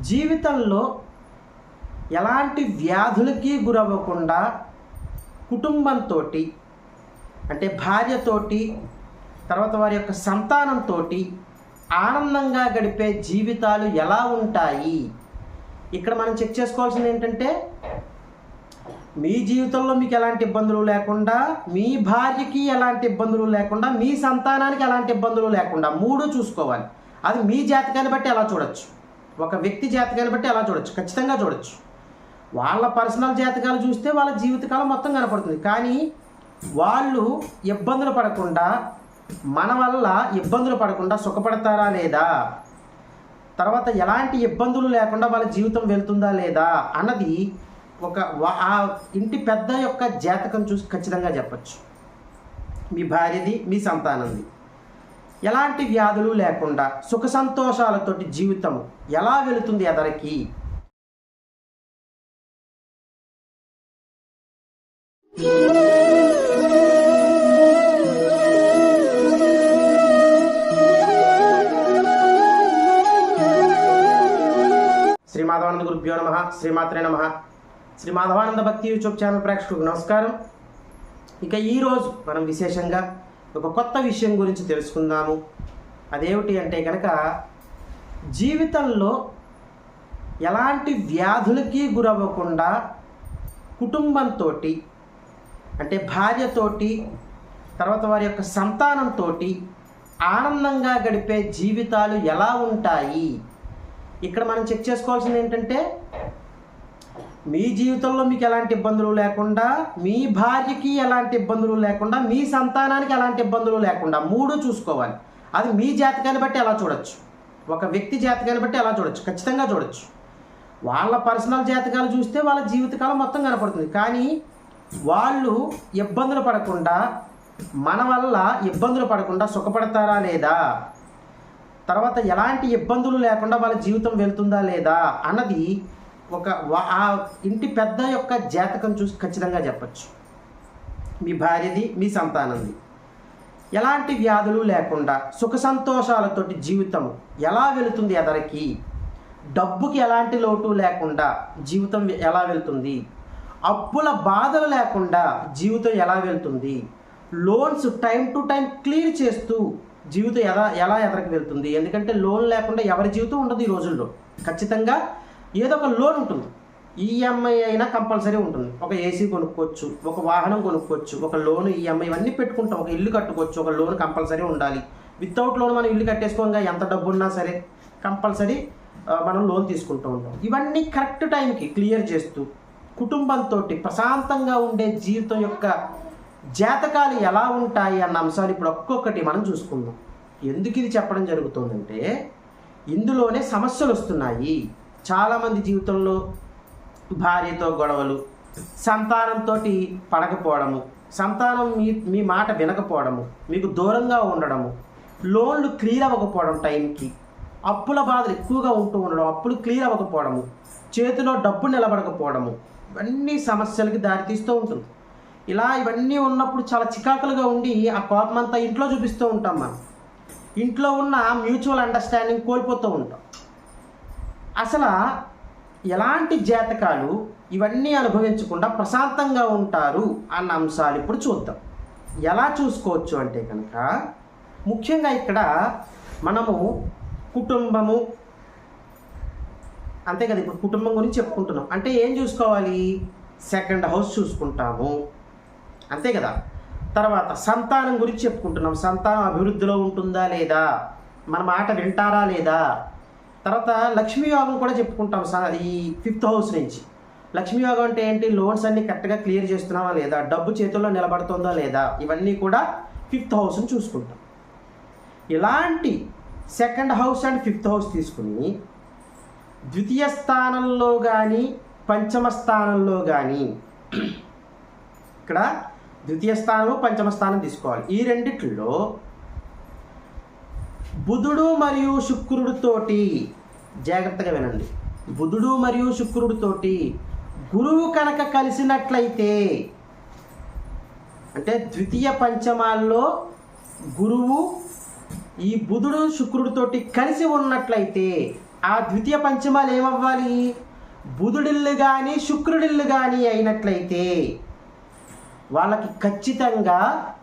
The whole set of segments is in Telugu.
జీవితంలో ఎలాంటి వ్యాధులకి గురవ్వకుండా కుటుంబంతో అంటే భార్యతోటి తర్వాత వారి యొక్క సంతానంతో ఆనందంగా గడిపే జీవితాలు ఎలా ఉంటాయి? ఇక్కడ మనం చెక్ చేసుకోవాల్సింది ఏంటంటే మీ జీవితంలో మీకు ఎలాంటి ఇబ్బందులు లేకుండా మీ భార్యకి ఎలాంటి ఇబ్బందులు లేకుండా మీ సంతానానికి ఎలాంటి ఇబ్బందులు లేకుండా మూడు చూసుకోవాలి. అది మీ జాతకాన్ని బట్టి ఎలా చూడొచ్చు? ఒక వ్యక్తి జాతకాన్ని బట్టి అలా చూడొచ్చు ఖచ్చితంగా చూడొచ్చు. వాళ్ళ పర్సనల్ జాతకాలు చూస్తే వాళ్ళ జీవితకాలం మొత్తం కనపడుతుంది. కానీ వాళ్ళు ఇబ్బందులు పడకుండా మన వల్ల ఇబ్బందులు పడకుండా సుఖపడతారా లేదా? తర్వాత ఎలాంటి ఇబ్బందులు లేకుండా వాళ్ళ జీవితం వెళ్తుందా లేదా అన్నది ఒక ఆ ఇంటి పెద్ద యొక్క జాతకం చూసి ఖచ్చితంగా చెప్పచ్చు. మీ భార్యది మీ సంతానంది. ఎలాంటి వ్యాధులు లేకుండా సుఖ సంతోషాలతోటి జీవితం ఎలా వెళుతుంది అతనికి? శ్రీ మాధవానంద గురుభ్యో నమ శ్రీమాత్రే నమ. శ్రీ మాధవానంద భక్తి యూట్యూబ్ ఛానల్ ప్రేక్షకులకు నమస్కారం. ఇక ఈరోజు మనం విశేషంగా ఒక కొత్త విషయం గురించి తెలుసుకుందాము. అదేమిటి అంటే కనుక జీవితంలో ఎలాంటి వ్యాధులకి గురవ్వకుండా కుటుంబంతో అంటే భార్యతోటి తర్వాత వారి యొక్క సంతానంతో ఆనందంగా గడిపే జీవితాలు ఎలా ఉంటాయి? ఇక్కడ మనం చెక్ చేసుకోవాల్సింది ఏంటంటే మీ జీవితంలో మీకు ఎలాంటి ఇబ్బందులు లేకుండా మీ భార్యకి ఎలాంటి ఇబ్బందులు లేకుండా మీ సంతానానికి ఎలాంటి ఇబ్బందులు లేకుండా మూడు చూసుకోవాలి. అది మీ జాతకాన్ని బట్టి ఎలా చూడొచ్చు? ఒక వ్యక్తి జాతకాన్ని బట్టి ఎలా చూడొచ్చు? ఖచ్చితంగా చూడొచ్చు. వాళ్ళ పర్సనల్ జాతకాలు చూస్తే వాళ్ళ జీవితకాలం మొత్తం కనపడుతుంది. కానీ వాళ్ళు ఇబ్బందులు పడకుండా మన వల్ల ఇబ్బందులు పడకుండా సుఖపడతారా లేదా? తర్వాత ఎలాంటి ఇబ్బందులు లేకుండా వాళ్ళ జీవితం వెళ్తుందా లేదా? అన్నది ఒక వా- ఆ ఇంటి పెద్ద యొక్క జాతకం చూసి ఖచ్చితంగా చెప్పచ్చు. మీ భార్యది మీ సంతానంది. ఎలాంటి వ్యాధులు లేకుండా సుఖ సంతోషాలతోటి జీవితం ఎలా వెళుతుంది ఎదరికి? డబ్బుకి ఎలాంటి లోటు లేకుండా జీవితం ఎలా వెళ్తుంది? అప్పుల బాధలు లేకుండా జీవితం ఎలా వెళ్తుంది? Loans time to time clear చేస్తూ జీవితం ఎలా ఎలా ఎదరికి వెళ్తుంది? ఎందుకంటే లోన్ లేకుండా ఎవరి జీవితం ఉండదు ఈ రోజుల్లో. ఖచ్చితంగా ఏదో ఒక లోన్ ఉంటుంది. ఈఎంఐ అయినా కంపల్సరీ ఉంటుంది. ఒక ఏసీ కొనుక్కోవచ్చు ఒక వాహనం కొనుక్కోవచ్చు ఒక లోన్ ఈఎంఐ ఇవన్నీ పెట్టుకుంటాం. ఒక ఇల్లు కట్టుకోవచ్చు ఒక లోన్ కంపల్సరీ ఉండాలి. వితౌట్ లోన్ మనం ఇల్లు కట్టేసుకోగా ఎంత డబ్బు ఉన్నా సరే కంపల్సరీ మనం లోన్ తీసుకుంటూ ఉంటాం. ఇవన్నీ కరెక్ట్ టైంకి క్లియర్ చేస్తూ కుటుంబంతో ప్రశాంతంగా ఉండే జీవితం యొక్క జాతకాలు ఎలా ఉంటాయి అన్న అంశాలు ఇప్పుడు ఒక్కొక్కటి మనం చూసుకుందాం. ఎందుకు ఇది చెప్పడం జరుగుతుందంటే ఇందులోనే సమస్యలు వస్తున్నాయి. చాలామంది జీవితంలో భార్యతో గొడవలు సంతానంతో పడకపోవడము సంతానం మీ మీ మాట వినకపోవడము మీకు దూరంగా ఉండడము లోన్లు క్లియర్ అవ్వకపోవడం టైంకి అప్పుల బాధలు ఎక్కువగా ఉంటూ ఉండడం అప్పులు క్లియర్ అవ్వకపోవడము చేతిలో డబ్బు నిలబడకపోవడము ఇవన్నీ సమస్యలకి దారితీస్తూ ఉంటుంది. ఇలా ఇవన్నీ ఉన్నప్పుడు చాలా చికాకులుగా ఉండి ఆ కోపం అంతా ఇంట్లో చూపిస్తూ ఉంటాం మనం. ఇంట్లో ఉన్న మ్యూచువల్ అండర్స్టాండింగ్ కోల్పోతూ ఉంటాం. అసలు ఎలాంటి జాతకాలు ఇవన్నీ అనుభవించకుండా ప్రశాంతంగా ఉంటారు అన్న అంశాలు ఇప్పుడు చూద్దాం. ఎలా చూసుకోవచ్చు అంటే కనుక ముఖ్యంగా ఇక్కడ మనము కుటుంబము అంతే కదా ఇప్పుడు కుటుంబం గురించి చెప్పుకుంటున్నాం. అంటే ఏం చూసుకోవాలి? సెకండ్ హౌస్ చూసుకుంటాము. అంతే కదా? తర్వాత సంతానం గురించి చెప్పుకుంటున్నాం. సంతానం అభివృద్ధిలో ఉంటుందా లేదా? మన మాట వింటారా లేదా? తర్వాత లక్ష్మీ యోగం కూడా చెప్పుకుంటాం సార్ ఈ ఫిఫ్త్ హౌస్ నుంచి. లక్ష్మీ యోగం అంటే ఏంటి? లోన్స్ అన్ని కరెక్ట్గా క్లియర్ చేస్తున్నావా లేదా? డబ్బు చేతుల్లో నిలబడుతుందా లేదా? ఇవన్నీ కూడా ఫిఫ్త్ హౌస్ని చూసుకుంటాం. ఇలాంటి second house and fifth house తీసుకుని ద్వితీయ స్థానంలో కానీ పంచమ స్థానంలో కానీ ఇక్కడ ద్వితీయ స్థానం పంచమ స్థానం తీసుకోవాలి. ఈ రెండిట్లో బుధుడు మరియు శుక్రుడితోటి జాగ్రత్తగా వినండి. బుధుడు మరియు శుక్రుడితోటి గురువు కనుక కలిసినట్లయితే అంటే ద్వితీయ పంచమాల్లో గురువు ఈ బుధుడు శుక్రుడితోటి కలిసి ఉన్నట్లయితే ఆ ద్వితీయ పంచమాలు ఏమవ్వాలి? బుధుడిల్లు కానీ శుక్రుడిల్లు కానీ అయినట్లయితే వాళ్ళకి ఖచ్చితంగా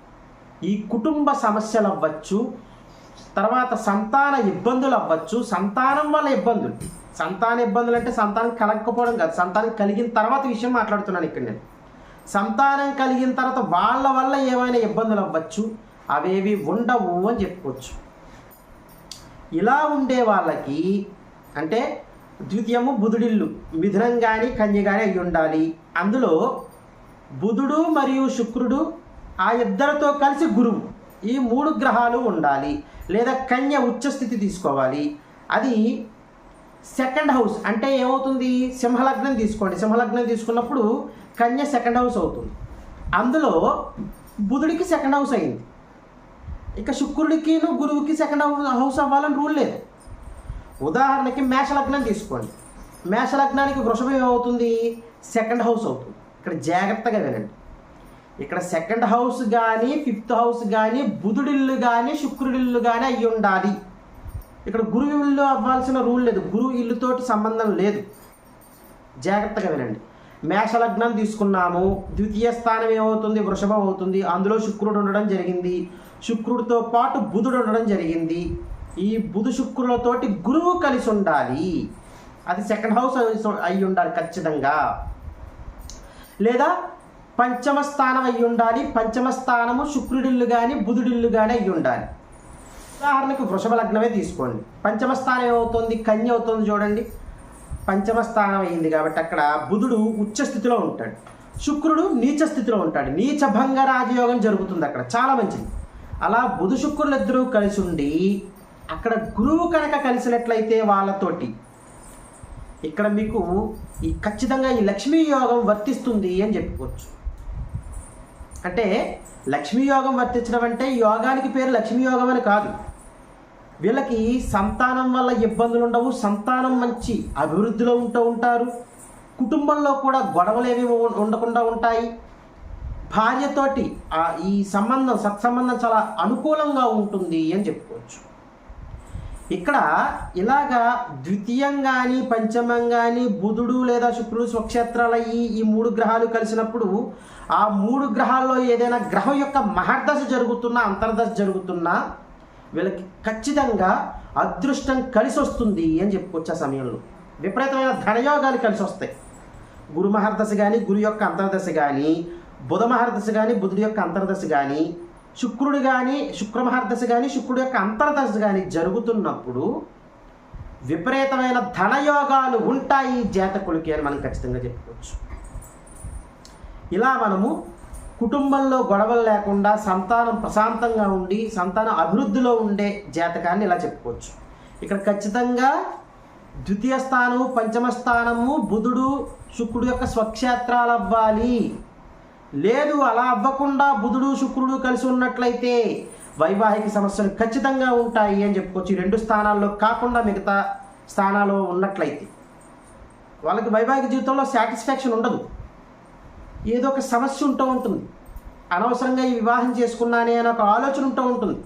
ఈ కుటుంబ సమస్యలు అవ్వచ్చు తర్వాత సంతాన ఇబ్బందులు అవ్వచ్చు. సంతానం వల్ల ఇబ్బందులు. సంతాన ఇబ్బందులు అంటే సంతానం కలగకపోవడం కాదు. సంతానం కలిగిన తర్వాత విషయం మాట్లాడుతున్నాను ఇక్కడ నేను. సంతానం కలిగిన తర్వాత వాళ్ళ వల్ల ఏమైనా ఇబ్బందులు అవ్వచ్చు? అవేవి ఉండవు అని చెప్పుకోవచ్చు. ఇలా ఉండే వాళ్ళకి అంటే ద్వితీయము బుధుడిల్లు. మిథునం కానీ కన్య కానీ అయి ఉండాలి. అందులో బుధుడు మరియు శుక్రుడు ఆ ఇద్దరితో కలిసి గురువు. ఈ మూడు గ్రహాలు ఉండాలి. లేదా కన్య ఉచ్చస్థితి తీసుకోవాలి. అది సెకండ్ హౌస్ అంటే ఏమవుతుంది? సింహలగ్నం తీసుకోండి. సింహలగ్నం తీసుకున్నప్పుడు కన్య సెకండ్ హౌస్ అవుతుంది. అందులో బుధుడికి సెకండ్ హౌస్ అయింది. ఇక శుక్రుడికిను గురువుకి సెకండ్ హౌస్ అవ్వాలని రూల్ లేదు. ఉదాహరణకి మేషలగ్నం తీసుకోండి. మేషలగ్నానికి వృషభం ఏమవుతుంది? సెకండ్ హౌస్ అవుతుంది. ఇక్కడ జాగ్రత్తగా వినండి. ఇక్కడ సెకండ్ హౌస్ కానీ ఫిఫ్త్ హౌస్ కానీ బుధుడిల్లు కానీ శుక్రుడిల్లు కానీ అయి ఉండాలి. ఇక్కడ గురువు ఇల్లు అవ్వాల్సిన రూల్ లేదు. గురువు ఇల్లుతోటి సంబంధం లేదు. జాగ్రత్తగా వినండి. మేషలగ్నం తీసుకున్నాము. ద్వితీయ స్థానం ఏమవుతుంది? వృషభం అవుతుంది. అందులో శుక్రుడు ఉండడం జరిగింది. శుక్రుడితో పాటు బుధుడు ఉండడం జరిగింది. ఈ బుధు శుక్రులతోటి గురువు కలిసి ఉండాలి. అది సెకండ్ హౌస్ అయి ఉండాలి ఖచ్చితంగా. లేదా పంచమ స్థానం అయి ఉండాలి పంచమ స్థానము శుక్రుడిల్లు కానీ బుధుడిల్లు కానీ అయి ఉండాలి ఉదాహరణకు వృషభ లగ్నమే తీసుకోండి. పంచమ స్థానం ఏమవుతుంది? కన్య అవుతుంది చూడండి. పంచమ స్థానం అయింది కాబట్టి అక్కడ బుధుడు ఉచ్చ స్థితిలో ఉంటాడు. శుక్రుడు నీచ స్థితిలో ఉంటాడు. నీచ భంగ రాజయోగం జరుగుతుంది అక్కడ. చాలా మంచిది. అలా బుధు శుక్రులు ఇద్దరూ కలిసి ఉండి అక్కడ గురువు కనుక కలిసినట్లయితే వాళ్ళతోటి ఇక్కడ మీకు ఈ ఖచ్చితంగా ఈ లక్ష్మీ యోగం వర్తిస్తుంది అని చెప్పుకోవచ్చు. అంటే లక్ష్మీ యోగం వర్తించడం అంటే యోగానికి పేరు లక్ష్మీ యోగం అని కాదు. వీళ్ళకి సంతానం వల్ల ఇబ్బందులు ఉండవు సంతానం మంచి అభివృద్ధిలో ఉంటూ ఉంటారు. కుటుంబంలో కూడా గొడవలు ఏవి ఉండకుండా ఉంటాయి. భార్యతోటి ఈ సంబంధం సత్సంబంధం చాలా అనుకూలంగా ఉంటుంది అని చెప్పుకోవచ్చు. ఇక్కడ ఇలాగా ద్వితీయం కానీ పంచమం కానీ బుధుడు లేదా శుక్రుడు స్వక్షేత్రాలయ్యి ఈ మూడు గ్రహాలు కలిసినప్పుడు ఆ మూడు గ్రహాల్లో ఏదైనా గ్రహం యొక్క మహర్దశ జరుగుతున్నా అంతర్దశ జరుగుతున్నా వీళ్ళకి ఖచ్చితంగా అదృష్టం కలిసి వస్తుంది అని చెప్పుకోవచ్చు ఆ సమయంలో. విపరీతమైన ధనయోగాలు కలిసి వస్తాయి. గురు మహర్దశ కానీ గురు యొక్క అంతర్దశ కానీ బుధ మహర్దశ కానీ బుధుడి యొక్క అంతర్దశ కానీ శుక్రుడు కానీ శుక్ర మహర్దశ కానీ శుక్రుడు యొక్క అంతర్దశ కానీ జరుగుతున్నప్పుడు విపరీతమైన ధనయోగాలు ఉంటాయి జాతకులకి అని మనం ఖచ్చితంగా చెప్పుకోవచ్చు. ఇలా మనము కుటుంబంలో గొడవలు లేకుండా సంతానం ప్రశాంతంగా ఉండి సంతానం అభివృద్ధిలో ఉండే జాతకాన్ని ఇలా చెప్పుకోవచ్చు. ఇక్కడ ఖచ్చితంగా ద్వితీయ స్థానము పంచమ స్థానము బుధుడు శుక్రుడు యొక్క స్వక్షేత్రాలు అవ్వాలి. లేదు అలా అవ్వకుండా బుధుడు శుక్రుడు కలిసి ఉన్నట్లయితే వైవాహిక సమస్యలు ఖచ్చితంగా ఉంటాయి అని చెప్పుకోవచ్చు. రెండు స్థానాల్లో కాకుండా మిగతా స్థానాల్లో ఉన్నట్లయితే వాళ్ళకి వైవాహిక జీవితంలో సాటిస్ఫాక్షన్ ఉండదు. ఏదో ఒక సమస్య ఉంటూ ఉంటుంది. అనవసరంగా ఈ వివాహం చేసుకున్నానే అని ఒక ఆలోచన ఉంటూ ఉంటుంది.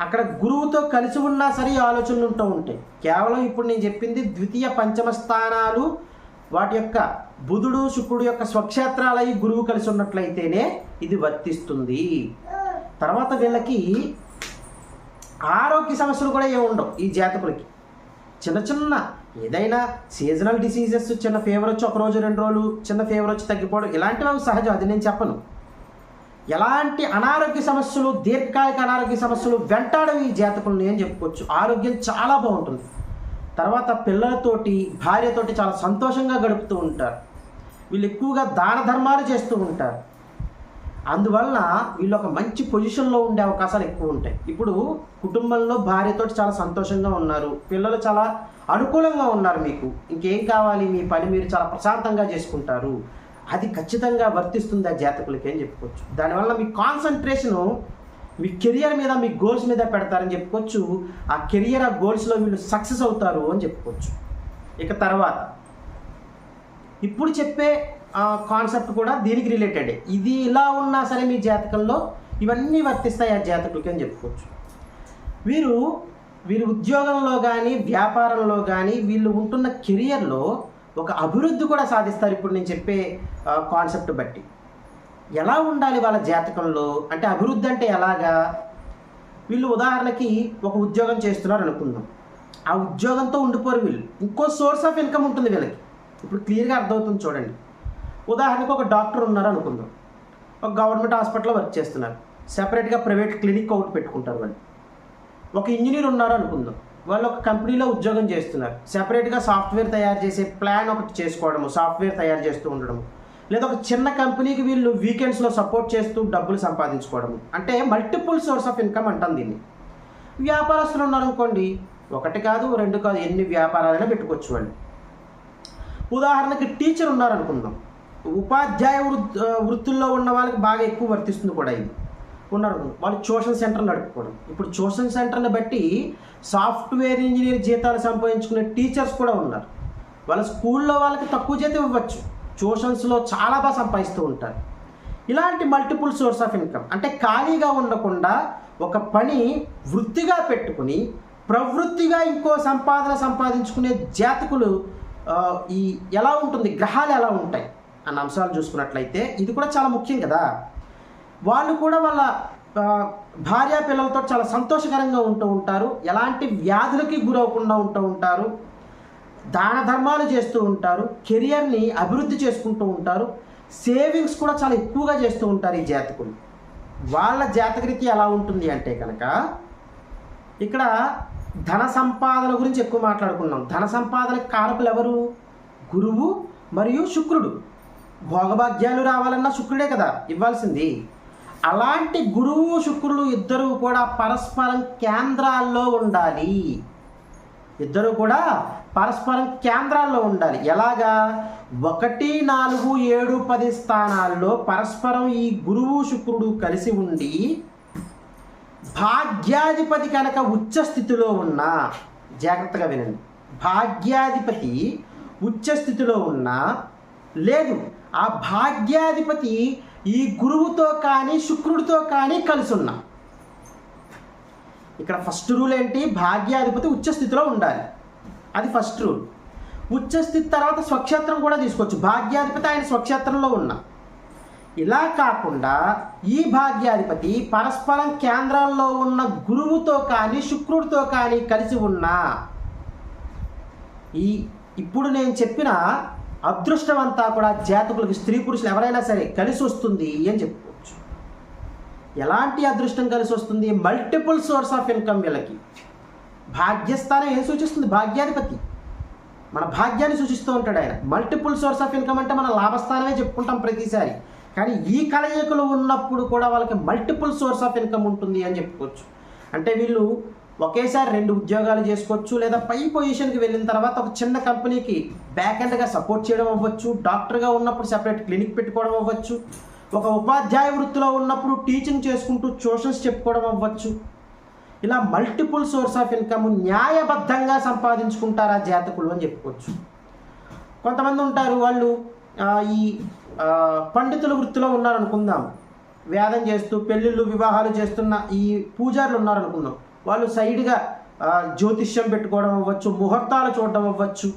అక్కడ గురువుతో కలిసి ఉన్నా సరే ఈ ఆలోచనలు ఉంటూ ఉంటాయి. కేవలం ఇప్పుడు నేను చెప్పింది ద్వితీయ పంచమ స్థానాలు వాటి యొక్క బుధుడు శుక్రుడు యొక్క స్వక్షేత్రాలయ్యి గురువు కలిసి ఉన్నట్లయితేనే ఇది వర్తిస్తుంది. తర్వాత వీళ్ళకి ఆరోగ్య సమస్యలు కూడా ఏముండవు ఉండవు ఈ జాతకులకి. చిన్న చిన్న ఏదైనా సీజనల్ డిసీజెస్ చిన్న ఫీవర్ వచ్చి ఒక రోజు రెండు రోజులు చిన్న ఫీవర్ వచ్చి తగ్గిపోవడం ఇలాంటివి అవి సహజం అది నేను చెప్పను. ఎలాంటి అనారోగ్య సమస్యలు దీర్ఘకాలిక అనారోగ్య సమస్యలు వెంటాడవి ఈ జాతకుల్ని అని చెప్పుకోవచ్చు. ఆరోగ్యం చాలా బాగుంటుంది. తర్వాత పిల్లలతోటి భార్యతోటి చాలా సంతోషంగా గడుపుతూ ఉంటారు. వీళ్ళు ఎక్కువగా దాన ధర్మాలు చేస్తూ ఉంటారు. అందువల్ల వీళ్ళు ఒక మంచి పొజిషన్లో ఉండే అవకాశాలు ఎక్కువ ఉంటాయి. ఇప్పుడు కుటుంబంలో భార్యతోటి చాలా సంతోషంగా ఉన్నారు. పిల్లలు చాలా అనుకూలంగా ఉన్నారు మీకు. ఇంకేం కావాలి? మీ పని మీరు చాలా ప్రశాంతంగా చేసుకుంటారు. అది ఖచ్చితంగా వర్తిస్తుంది ఆ జాతకులకి అని చెప్పుకోవచ్చు. దానివల్ల మీ కాన్సన్ట్రేషను మీ కెరియర్ మీద మీ గోల్స్ మీద పెడతారని చెప్పుకోవచ్చు. ఆ కెరియర్ ఆ గోల్స్లో వీళ్ళు సక్సెస్ అవుతారు అని చెప్పుకోవచ్చు. ఇక తర్వాత ఇప్పుడు చెప్పే కాన్సెప్ట్ కూడా దీనికి రిలేటెడ్ ఇది ఇలా ఉన్నా సరే మీ జాతకంలో ఇవన్నీ వర్తిస్తాయి ఆ జాతకుడికి అని చెప్పుకోవచ్చు. వీరు వీరు ఉద్యోగంలో కానీ వ్యాపారంలో కానీ వీళ్ళు ఉంటున్న కెరియర్లో ఒక అభివృద్ధి కూడా సాధిస్తారు ఇప్పుడు నేను చెప్పే కాన్సెప్ట్ బట్టి. ఎలా ఉండాలి వాళ్ళ జాతకంలో? అంటే అభివృద్ధి అంటే ఎలాగా? వీళ్ళు ఉదాహరణకి ఒక ఉద్యోగం చేస్తున్నారు అనుకుందాం. ఆ ఉద్యోగంతో ఉండిపోరు వీళ్ళు. ఇంకో సోర్స్ ఆఫ్ ఇన్కమ్ ఉంటుంది వీళ్ళకి. ఇప్పుడు క్లియర్గా అర్థమవుతుంది చూడండి. ఉదాహరణకు ఒక డాక్టర్ ఉన్నారు అనుకుందాం. ఒక గవర్నమెంట్ హాస్పిటల్లో వర్క్ చేస్తున్నారు. సెపరేట్గా ప్రైవేట్ క్లినిక్ ఒకటి పెట్టుకుంటారు వాళ్ళు. ఒక ఇంజనీర్ ఉన్నారు అనుకుందాం. వాళ్ళు ఒక కంపెనీలో ఉద్యోగం చేస్తున్నారు. సెపరేట్గా సాఫ్ట్వేర్ తయారు చేసే ప్లాన్ ఒకటి చేసుకోవడము సాఫ్ట్వేర్ తయారు చేస్తూ ఉండడము. లేదా ఒక చిన్న కంపెనీకి వీళ్ళు వీకెండ్స్లో సపోర్ట్ చేస్తూ డబ్బులు సంపాదించుకోవడము. అంటే మల్టిపుల్ సోర్స్ ఆఫ్ ఇన్కమ్ అంటాం దీన్ని. వ్యాపారస్తులు ఉన్నారనుకోండి ఒకటి కాదు రెండు కాదు ఎన్ని వ్యాపారాలైనా పెట్టుకోవచ్చు వాళ్ళు. ఉదాహరణకి టీచర్ ఉన్నారనుకుందాం ఉపాధ్యాయ వృత్తుల్లో ఉన్న వాళ్ళకి బాగా ఎక్కువ వర్తిస్తుంది కూడా ఇది. ఉన్నారు. వాళ్ళు ట్యూషన్ సెంటర్ నడుపుకోవడం. ఇప్పుడు ట్యూషన్ సెంటర్ని బట్టి సాఫ్ట్వేర్ ఇంజనీర్ జీతాలు సంపాదించుకునే టీచర్స్ కూడా ఉన్నారు. వాళ్ళ స్కూల్లో వాళ్ళకి తక్కువ జీతం ఇవ్వచ్చు. ట్యూషన్స్లో చాలా బాగా సంపాదిస్తూ ఉంటారు. ఇలాంటి మల్టిపుల్ సోర్స్ ఆఫ్ ఇన్కమ్ అంటే ఖాళీగా ఉండకుండా ఒక పని వృత్తిగా పెట్టుకుని ప్రవృత్తిగా ఇంకో సంపాదన సంపాదించుకునే జాతకులు ఈ ఎలా ఉంటుంది? గ్రహాలు ఎలా ఉంటాయి? అన్న అంశాలు చూసుకున్నట్లయితే ఇది కూడా చాలా ముఖ్యం కదా. వాళ్ళు కూడా వాళ్ళ భార్య పిల్లలతో చాలా సంతోషకరంగా ఉంటూ ఉంటారు. ఎలాంటి వ్యాధులకి గురవకుండా ఉంటూ ఉంటారు. దాన ధర్మాలు చేస్తూ ఉంటారు. కెరియర్ని అభివృద్ధి చేసుకుంటూ ఉంటారు. సేవింగ్స్ కూడా చాలా ఎక్కువగా చేస్తూ ఉంటారు ఈ జాతకులు. వాళ్ళ జాతకరీతి ఎలా ఉంటుంది అంటే కనుక ఇక్కడ ధన సంపాదన గురించి ఎక్కువ మాట్లాడుకున్నాం. ధన సంపాదన కారకులు ఎవరు? గురువు మరియు శుక్రుడు. భోగభాగ్యాలు రావాలన్నా శుక్రుడే కదా ఇవ్వాల్సింది. అలాంటి గురువు శుక్రుడు ఇద్దరూ కూడా పరస్పరం కేంద్రాల్లో ఉండాలి. ఇద్దరు కూడా పరస్పరం కేంద్రాల్లో ఉండాలి. ఎలాగా? ఒకటి నాలుగు ఏడు పది స్థానాల్లో పరస్పరం ఈ గురువు శుక్రుడు కలిసి ఉండి భాగ్యాధిపతి కనుక ఉచ్చ స్థితిలో ఉన్న జాగ్రత్తగా వినండి. భాగ్యాధిపతి ఉచ్చ స్థితిలో ఉన్న లేదు ఆ భాగ్యాధిపతి ఈ గురువుతో కానీ శుక్రుడితో కానీ కలిసి ఉన్నా ఇక్కడ ఫస్ట్ రూల్ ఏంటి? భాగ్యాధిపతి ఉచ్చస్థితిలో ఉండాలి. అది ఫస్ట్ రూల్. ఉచ్చస్థితి తర్వాత స్వక్షేత్రం కూడా తీసుకోవచ్చు. భాగ్యాధిపతి ఆయన స్వక్షేత్రంలో ఉన్నా. ఇలా కాకుండా ఈ భాగ్యాధిపతి పరస్పరం కేంద్రాల్లో ఉన్న గురువుతో కానీ శుక్రుడితో కానీ కలిసి ఉన్నా. ఈ ఇప్పుడు నేను చెప్పిన అదృష్టం అంతా కూడా జాతకులకు స్త్రీ పురుషులు ఎవరైనా సరే కలిసి వస్తుంది అని చెప్పుకోవచ్చు. ఎలాంటి అదృష్టం కలిసి వస్తుంది? మల్టిపుల్ సోర్స్ ఆఫ్ ఇన్కమ్ వీళ్ళకి. భాగ్యస్థానం ఏం సూచిస్తుంది? భాగ్యాధిపతి. మన భాగ్యాన్ని సూచిస్తూ ఉంటాడు ఆయన. మల్టిపుల్ సోర్స్ ఆఫ్ ఇన్కమ్ అంటే మన లాభస్థానమే చెప్పుకుంటాం ప్రతిసారి. కానీ ఈ కలయికలు ఉన్నప్పుడు కూడా వాళ్ళకి మల్టిపుల్ సోర్స్ ఆఫ్ ఇన్కమ్ ఉంటుంది అని చెప్పుకోవచ్చు. అంటే వీళ్ళు ఒకేసారి రెండు ఉద్యోగాలు చేసుకోవచ్చు లేదా పై పొజిషన్కి వెళ్ళిన తర్వాత ఒక చిన్న కంపెనీకి బ్యాక్ ఎండ్గా సపోర్ట్ చేయడం అవ్వచ్చు డాక్టర్గా ఉన్నప్పుడు సెపరేట్ క్లినిక్ పెట్టుకోవడం అవ్వచ్చు ఒక ఉపాధ్యాయ వృత్తిలో ఉన్నప్పుడు టీచింగ్ చేసుకుంటూ ట్యూషన్స్ చెప్పుకోవడం అవ్వచ్చు. ఇలా మల్టిపుల్ సోర్స్ ఆఫ్ ఇన్కమ్ న్యాయబద్ధంగా సంపాదించుకుంటారా జాతకులు అని చెప్పుకోవచ్చు. కొంతమంది ఉంటారు వాళ్ళు ఈ పండితుల వృత్తిలో ఉన్నారనుకుందాం. వేదం చేస్తూ పెళ్ళిళ్ళు వివాహాలు చేస్తున్న ఈ పూజారులు ఉన్నారనుకుందాం. వాళ్ళు సైడ్గా జ్యోతిష్యం పెట్టుకోవడం అవ్వచ్చు ముహూర్తాలు చూడడం అవ్వచ్చు.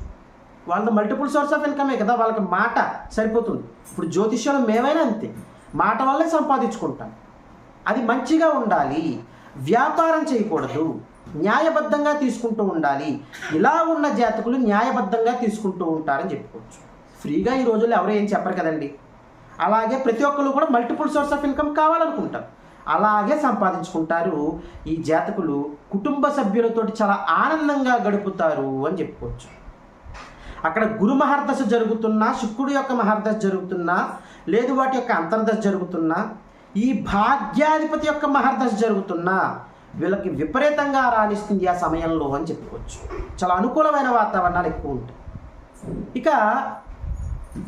వాళ్ళది మల్టిపుల్ సోర్స్ ఆఫ్ ఇన్కమే కదా వాళ్ళకి మాట సరిపోతుంది. ఇప్పుడు జ్యోతిష్యంలో మేమైనా అంతే. మాట వల్లే సంపాదించుకుంటాం. అది మంచిగా ఉండాలి. వ్యాపారం చేయకూడదు. న్యాయబద్ధంగా తీసుకుంటూ ఉండాలి. ఇలా ఉన్న జాతకులు న్యాయబద్ధంగా తీసుకుంటూ ఉంటారని చెప్పుకోవచ్చు. ఫ్రీగా ఈ రోజుల్లో ఎవరు ఏం చెప్పరు కదండి. అలాగే ప్రతి ఒక్కరు కూడా మల్టిపుల్ సోర్స్ ఆఫ్ ఇన్కమ్ కావాలనుకుంటారు. అలాగే సంపాదించుకుంటారు. ఈ జాతకులు కుటుంబ సభ్యులతోటి చాలా ఆనందంగా గడుపుతారు అని చెప్పుకోవచ్చు. అక్కడ గురు మహర్దశ జరుగుతున్నా శుక్రుడి యొక్క మహర్దశ జరుగుతున్నా లేదు వాటి యొక్క అంతర్దశ జరుగుతున్నా ఈ భాగ్యాధిపతి యొక్క మహర్దశ జరుగుతున్నా వీళ్ళకి విపరీతంగా రాణిస్తుంది ఆ సమయంలో అని చెప్పుకోవచ్చు. చాలా అనుకూలమైన వాతావరణాలు ఎక్కువ ఉంటాయి. ఇక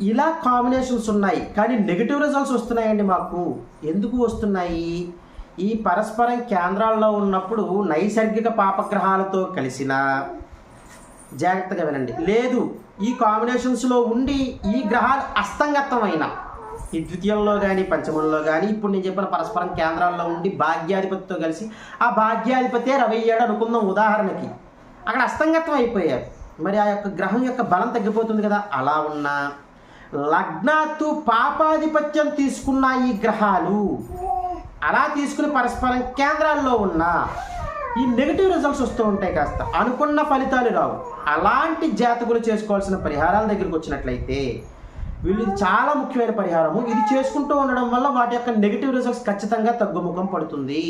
ఇలా కాంబినేషన్స్ ఉన్నాయి. కానీ నెగిటివ్ రిజల్ట్స్ వస్తున్నాయండి మాకు. ఎందుకు వస్తున్నాయి? ఈ పరస్పరం కేంద్రాల్లో ఉన్నప్పుడు నైసర్గిక పాపగ్రహాలతో కలిసిన జాగ్రత్తగా వినండి. లేదు ఈ కాంబినేషన్స్లో ఉండి ఈ గ్రహాలు అస్తంగతమైన ఈ ద్వితీయంలో కానీ పంచమంలో కానీ ఇప్పుడు నేను చెప్పిన పరస్పరం కేంద్రాల్లో ఉండి భాగ్యాధిపతితో కలిసి ఆ భాగ్యాధిపతే రవయ్యాడు అనుకుందాం ఉదాహరణకి. అక్కడ అస్తంగతం అయిపోయారు. మరి ఆ యొక్క గ్రహం యొక్క బలం తగ్గిపోతుంది కదా. అలా ఉన్నా లగ్నాత్తు పాపాధిపత్యం తీసుకున్న ఈ గ్రహాలు అలా తీసుకుని పరస్పరం కేంద్రాల్లో ఉన్న ఈ నెగిటివ్ రిజల్ట్స్ వస్తూ ఉంటాయి కాస్త. అనుకున్న ఫలితాలు రావు. అలాంటి జాతకులు చేసుకోవాల్సిన పరిహారాల దగ్గరికి వచ్చినట్లయితే వీళ్ళు చాలా ముఖ్యమైన పరిహారము. ఇది చేసుకుంటూ ఉండడం వల్ల వాటి యొక్క నెగిటివ్ రిజల్ట్స్ ఖచ్చితంగా తగ్గుముఖం పడుతుంది.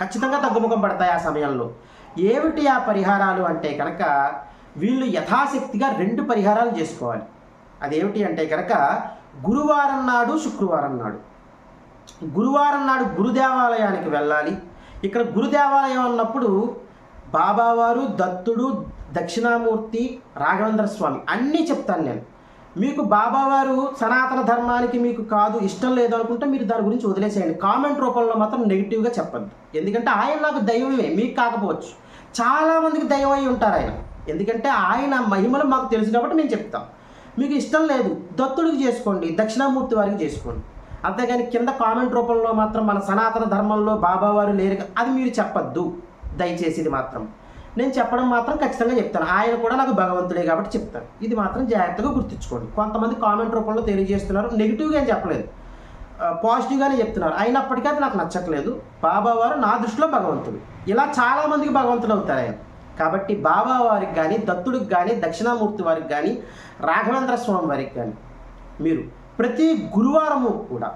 ఖచ్చితంగా తగ్గుముఖం పడతాయి ఆ సమయంలో. ఏమిటి ఆ పరిహారాలు అంటే కనుక వీళ్ళు యథాశక్తిగా రెండు పరిహారాలు చేసుకోవాలి. అదేమిటి అంటే కనుక గురువారం నాడు శుక్రవారం నాడు. గురువారం నాడు గురుదేవాలయానికి వెళ్ళాలి. ఇక్కడ గురుదేవాలయం అన్నప్పుడు బాబావారు దత్తుడు దక్షిణామూర్తి రాఘవేంద్ర స్వామి అన్నీ చెప్తాను నేను. మీకు బాబావారు సనాతన ధర్మానికి మీకు కాదు ఇష్టం లేదు అనుకుంటే మీరు దాని గురించి వదిలేసేయండి. కామెంట్ రూపంలో మాత్రం నెగిటివ్గా చెప్పద్దు. ఎందుకంటే ఆయన నాకు దైవమే మీకు కాకపోవచ్చు. చాలామందికి దైవం అయి ఉంటారు ఆయన. ఎందుకంటే ఆయన మహిమలు మాకు తెలుసు కాబట్టి మేము చెప్తాం. మీకు ఇష్టం లేదు దత్తుడికి చేసుకోండి దక్షిణామూర్తి వారికి చేసుకోండి. అంతేగాని కింద కామెంట్ రూపంలో మాత్రం మన సనాతన ధర్మంలో బాబావారు లేరు అది మీరు చెప్పద్దు. దయచేసి ఇది మాత్రం. నేను చెప్పడం మాత్రం ఖచ్చితంగా చెప్తాను. ఆయన కూడా నాకు భగవంతుడే కాబట్టి చెప్తాను. ఇది మాత్రం జాగ్రత్తగా గుర్తించుకోండి. కొంతమంది కామెంట్ రూపంలో తెలియజేస్తున్నారు నెగిటివ్గా ఏం చెప్పలేదు. పాజిటివ్గానే చెప్తున్నారు. అయినప్పటికీ అది నాకు నచ్చట్లేదు. బాబావారు నా దృష్టిలో భగవంతుడు. ఇలా చాలామందికి భగవంతుడు అవుతారు ఆయన. కాబట్టి బాబా వారికి కానీ దత్తుడికి కానీ దక్షిణామూర్తి వారికి కానీ రాఘవేంద్ర స్వామి వారికి కానీ మీరు ప్రతి గురువారము కూడా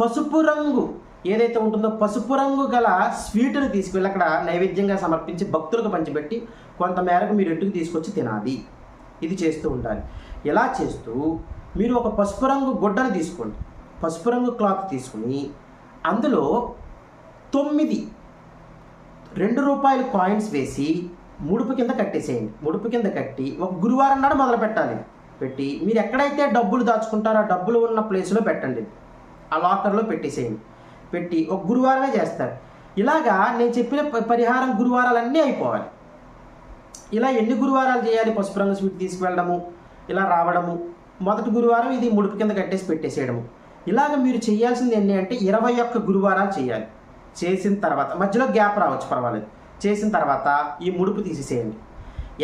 పసుపు రంగు ఏదైతే ఉంటుందో పసుపు రంగు గల స్వీటును తీసుకువెళ్ళి అక్కడ నైవేద్యంగా సమర్పించి భక్తులకు పంచిపెట్టి కొంత మేరకు మీరు ఇంటికి తీసుకొచ్చి తినాలి. ఇది చేస్తూ ఉండాలి. ఇలా చేస్తూ? మీరు ఒక పసుపు రంగు గుడ్డను తీసుకోండి. పసుపు రంగు క్లాత్ తీసుకుని అందులో తొమ్మిది రెండు రూపాయల కాయిన్స్ వేసి ముడుపు కింద కట్టేసేయండి. ముడుపు కింద కట్టి ఒక గురువారం నాడు మొదలు పెట్టాలి. పెట్టి మీరు ఎక్కడైతే డబ్బులు దాచుకుంటారో ఆ డబ్బులు ఉన్న ప్లేస్లో పెట్టండి. ఆ లాకర్లో పెట్టేసేయండి. పెట్టి ఒక గురువారమే చేస్తారు. ఇలాగా నేను చెప్పిన పరిహారం గురువారాలన్నీ అయిపోవాలి. ఇలా ఎన్ని గురువారాలు చేయాలి? పసుపు రంగు స్వీట్ తీసుకువెళ్ళడము ఇలా రావడము మొదటి గురువారం ఇది ముడుపు కింద కట్టేసి పెట్టేసేయడము. ఇలాగ మీరు చేయాల్సింది ఏంటి అంటే ఇరవై ఒక్క గురువారాలు చేయాలి. చేసిన తర్వాత మధ్యలో గ్యాప్ రావచ్చు పర్వాలేదు. చేసిన తర్వాత ఈ ముడుపు తీసేసేయండి.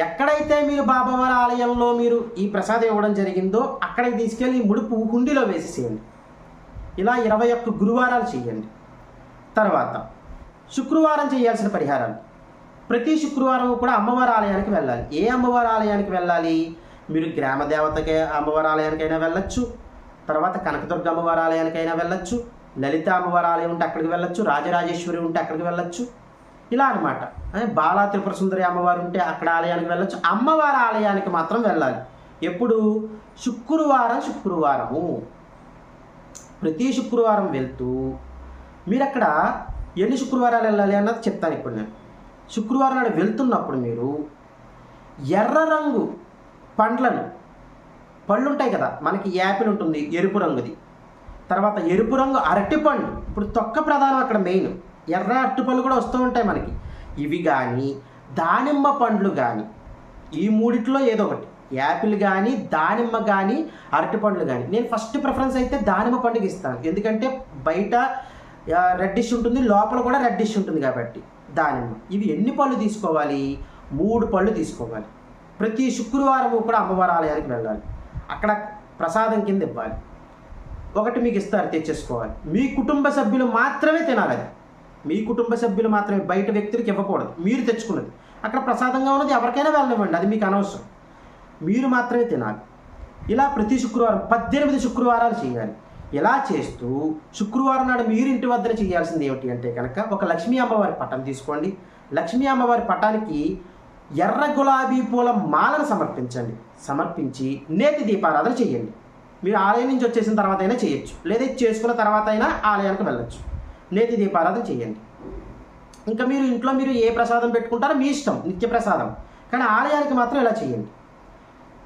ఎక్కడైతే మీరు బాబావారి ఆలయంలో మీరు ఈ ప్రసాదం ఇవ్వడం జరిగిందో అక్కడికి తీసుకెళ్ళి ఈ ముడుపు హుండీలో వేసేసేయండి. ఇలా ఇరవై ఒక్క గురువారాలు చేయండి. తర్వాత శుక్రవారం చేయాల్సిన పరిహారాలు. ప్రతి శుక్రవారం కూడా అమ్మవారి ఆలయానికి వెళ్ళాలి. ఏ అమ్మవారి ఆలయానికి వెళ్ళాలి? మీరు గ్రామ దేవతకి అమ్మవారి ఆలయానికైనా వెళ్ళొచ్చు. తర్వాత కనకదుర్గ అమ్మవారి ఆలయానికైనా వెళ్ళచ్చు. లలిత అమ్మవారి ఆలయం ఉంటే అక్కడికి వెళ్ళొచ్చు రాజరాజేశ్వరి ఉంటే అక్కడికి వెళ్ళొచ్చు. ఇలా అనమాట బాలా త్రిపుర సుందరి అమ్మవారు ఉంటే అక్కడ ఆలయానికి వెళ్ళొచ్చు. అమ్మవారి ఆలయానికి మాత్రం వెళ్ళాలి. ఎప్పుడు? శుక్రవారం శుక్రవారము. ప్రతి శుక్రవారం వెళ్తూ మీరు అక్కడ ఎన్ని శుక్రవారాలు వెళ్ళాలి అన్నది చెప్తాను ఇప్పుడు నేను. శుక్రవారం నాడు వెళ్తున్నప్పుడు మీరు ఎర్ర రంగు పండ్లను పళ్ళు ఉంటాయి కదా మనకి యాపిల్ ఉంటుంది ఎరుపు రంగుది. తర్వాత ఎరుపు రంగు అరటిపండు ఇప్పుడు తొక్క ప్రధానం అక్కడ మెయిన్ ఎర్ర అరటిపళ్ళు కూడా వస్తూ ఉంటాయి మనకి. ఇవి కానీ దానిమ్మ పండ్లు కానీ ఈ మూడిట్లో ఏదో ఒకటి. యాపిల్ కానీ దానిమ్మ కానీ అరటిపండ్లు కానీ నేను ఫస్ట్ ప్రిఫరెన్స్ అయితే దానిమ్మ పండుగ ఇస్తాను. ఎందుకంటే బయట రెడ్డిష్ ఉంటుంది లోపల కూడా రెడ్డిష్ ఉంటుంది కాబట్టి దానిమ్మ. ఇవి ఎన్ని పళ్ళు తీసుకోవాలి? మూడు పళ్ళు తీసుకోవాలి. ప్రతి శుక్రవారం కూడా అమ్మవారి ఆలయానికి వెళ్ళాలి. అక్కడ ప్రసాదం కింద ఇవ్వాలి. ఒకటి మీకు ఇస్తారు తెచ్చేసుకోవాలి. మీ కుటుంబ సభ్యులు మాత్రమే తినాలి అది. మీ కుటుంబ సభ్యులు మాత్రమే బయట వ్యక్తులకు ఇవ్వకూడదు. మీరు తెచ్చుకున్నది. అక్కడ ప్రసాదంగా ఉన్నది ఎవరికైనా వెళ్ళనివ్వండి అది మీకు అనవసరం. మీరు మాత్రమే తినాలి. ఇలా ప్రతి శుక్రవారం పద్దెనిమిది శుక్రవారాలు చేయాలి. ఇలా చేస్తూ శుక్రవారం నాడు మీరు ఇంటి వద్దన చేయాల్సింది ఏమిటి అంటే కనుక ఒక లక్ష్మీ అమ్మవారి పటం తీసుకోండి. లక్ష్మీ అమ్మవారి పటానికి ఎర్ర గులాబీ పూల మాలను సమర్పించండి. సమర్పించి నేతి దీపారాధన చేయండి. మీరు ఆలయం నుంచి వచ్చేసిన తర్వాత అయినా చేయొచ్చు. లేదా చేసుకున్న తర్వాత అయినా ఆలయానికి వెళ్ళొచ్చు. నేతి దీపారాధన చేయండి. ఇంకా మీరు ఇంట్లో మీరు ఏ ప్రసాదం పెట్టుకుంటారో మీ ఇష్టం నిత్య ప్రసాదం. కానీ ఆలయానికి మాత్రం ఇలా చేయండి.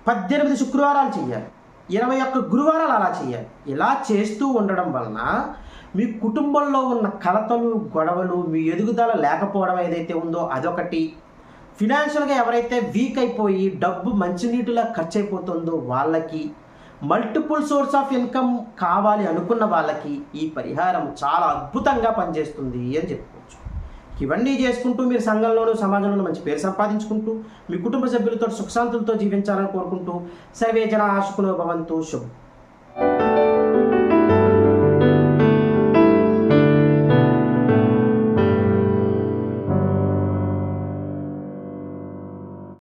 పద్దెనిమిది శుక్రవారాలు చేయాలి. ఇరవై ఒక్క గురువారాలు అలా చేయాలి. ఇలా చేస్తూ ఉండడం వలన మీ కుటుంబంలో ఉన్న కలతలు గొడవలు మీ ఎదుగుదల లేకపోవడం ఏదైతే ఉందో అదొకటి. ఫినాన్షియల్గా ఎవరైతే వీక్ అయిపోయి డబ్బు మంచినీటిలా ఖర్చు అయిపోతుందో వాళ్ళకి మల్టిపుల్ సోర్స్ ఆఫ్ ఇన్కమ్ కావాలి అనుకున్న వాళ్ళకి ఈ పరిహారం చాలా అద్భుతంగా పనిచేస్తుంది అని చెప్పుకోవచ్చు. ఇవన్నీ చేసుకుంటూ మీరు సంఘంలోనూ సమాజంలోనూ మంచి పేరు సంపాదించుకుంటూ మీ కుటుంబ సభ్యులతో సుఖశాంతులతో జీవించాలని కోరుకుంటూ సర్వే జన ఆశకునో భవంతు శుభం.